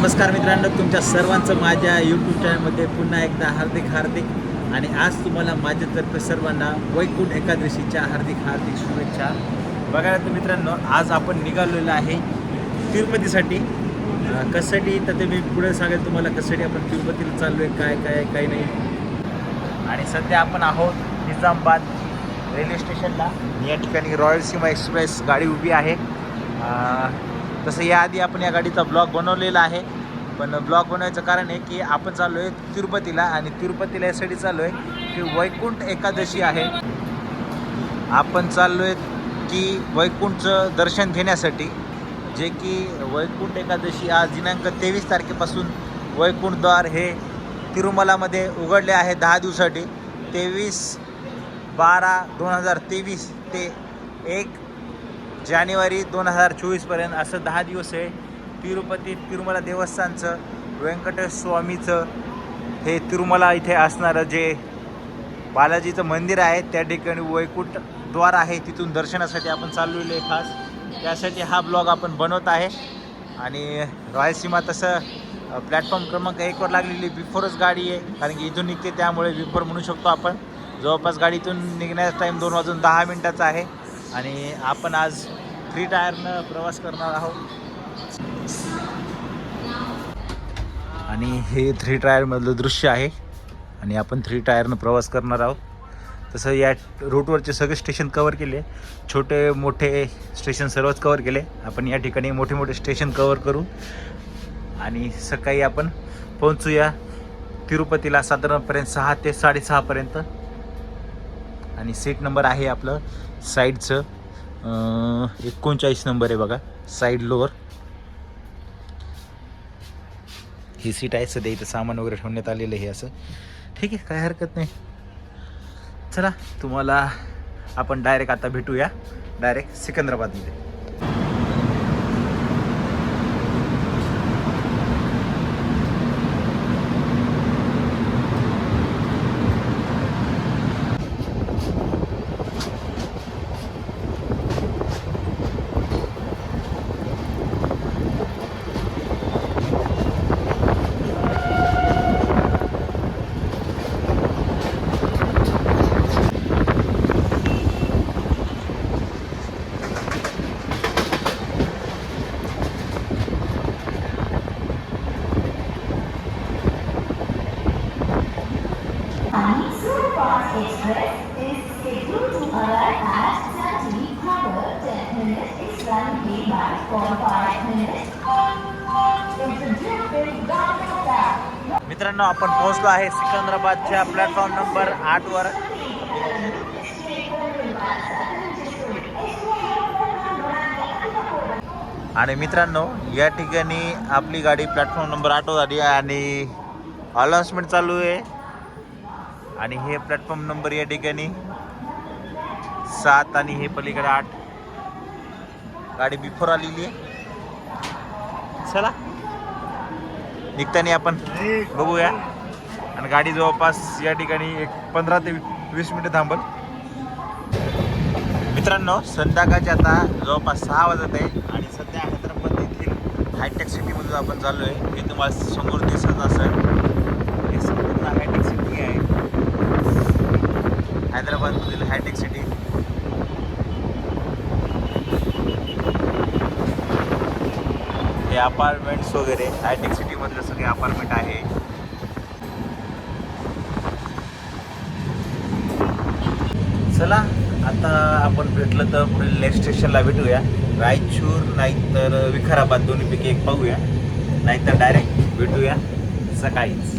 नमस्कार मित्रांनो तुमच्या सर्वांचं माझ्या यूट्यूब चॅनलमध्ये पुन्हा एकदा हार्दिक हार्दिक आणि आज तुम्हाला माझ्यातर्फे सर्वांना वैकुंठ एकादशीच्या हार्दिक हार्दिक शुभेच्छा. बघायला तर मित्रांनो आज आपण निघालेलो आहे तिरुपतीसाठी. अं, कशासाठी? तर ते मी पुढे सांगेल तुम्हाला कशासाठी आपण तिरुपतीला चाललो आहे काय काय काही नाही. आणि सध्या आपण आहोत निजामाबाद रेल्वे स्टेशनला. या ठिकाणी रॉयल सीमा एक्सप्रेस गाडी उभी आहे. तसं याआधी आपण या गाडीचा ब्लॉग बनवलेला आहे. पण ब्लॉग बनवायचं कारण आहे की आपण चाललो आहे तिरुपतीला आणि तिरुपतीला यासाठी चाललो आहे की वैकुंठ एकादशी आहे. आपण चाललो आहे की वैकुंठचं दर्शन घेण्यासाठी जे की वैकुंठ एकादशी आज दिनांक तेवीस तारखेपासून वैकुंठद्वार हे तिरुमलामध्ये उघडले आहे दहा दिवसासाठी. तेवीस बारा दोन हजार तेवीस ते एक जानेवारी दोन हजार चोवीसपर्यंत असं दहा दिवस आहे. तिरुपती तिरुमला देवस्थानचं व्यंकटेश स्वामीचं हे तिरुमला इथे असणारं जे बालाजीचं मंदिर आहे त्या ठिकाणी वैकुंठ द्वार आहे तिथून दर्शनासाठी आपण चाललेलो आहे खास. त्यासाठी हा ब्लॉग आपण बनवत आहे. आणि रायसीमा तसं प्लॅटफॉर्म क्रमांक एकवर लागलेली बिफोरच गाडी आहे कारण की इथून निघते त्यामुळे बिफोर म्हणू शकतो आपण. जवळपास गाडीतून निघण्याचा टाईम दोन वाजून दहा मिनटाचा आहे. आणि आपण आज थ्री टायरनं प्रवास करणार आहोत. आणि हे थ्री टायरमधलं दृश्य आहे. आणि आपण थ्री टायरनं प्रवास करणार आहोत. तसं या रूटवरचे सगळे स्टेशन कवर केले. छोटे मोठे स्टेशन सर्वच कवर केले. आपण या ठिकाणी मोठे मोठे स्टेशन कवर करू. आणि सकाळी आपण पोहोचूया तिरुपतीला साधारणपर्यंत सहा ते साडेसहापर्यंत आणि सीट नंबर आहे आपलं साईडचं एकोणचाळीस नंबर आहे बघा साईड लोअर ही सीट आहे सध्या इथं सामान वगैरे ठेवण्यात आलेलं आहे असं. ठीक आहे काय हरकत नाही. चला तुम्हाला आपण डायरेक्ट आता भेटूया. डायरेक्ट सिकंदराबादमध्ये. मित्रांनो आपण पोहोचलो आहे सिकंदराबादच्या प्लॅटफॉर्म नंबर आठ वर. आणि मित्रांनो या ठिकाणी आपली गाडी प्लॅटफॉर्म नंबर आठ वर आली आणि अनाउन्समेंट चालू आहे. आणि हे प्लॅटफॉर्म नंबर या ठिकाणी सात आणि हे पलीकडे आठ. गाडी बिफोर आलेली आहे. चला. निघताना आपण. बघूया. आणि गाडी जवळपास या ठिकाणी एक पंधरा ते वीस मिनिटं थांबल. मित्रांनो संध्याकाळचे आता जवळपास सहा वाजत आहे आणि सध्या हैदराबाद येथील हायटेक सिटीमधून आपण चाललो आहे हे तुम्हाला समोर दिसत असेल. हे संपूर्ण हायटेक सिटी आहे. हैदराबादमधील हायटेक सिटी. हे अपार्टमेंट्स वगैरे हायटेक सिटीमधले सगळे अपार्टमेंट आहे. चला आता आपण भेटलं तर पुढील नेक्स्ट स्टेशनला भेटूया. रायचूर नाहीतर विखाराबाद दोन्हीपैकी एक पाहूया. नाहीतर डायरेक्ट भेटूया सकाळीच.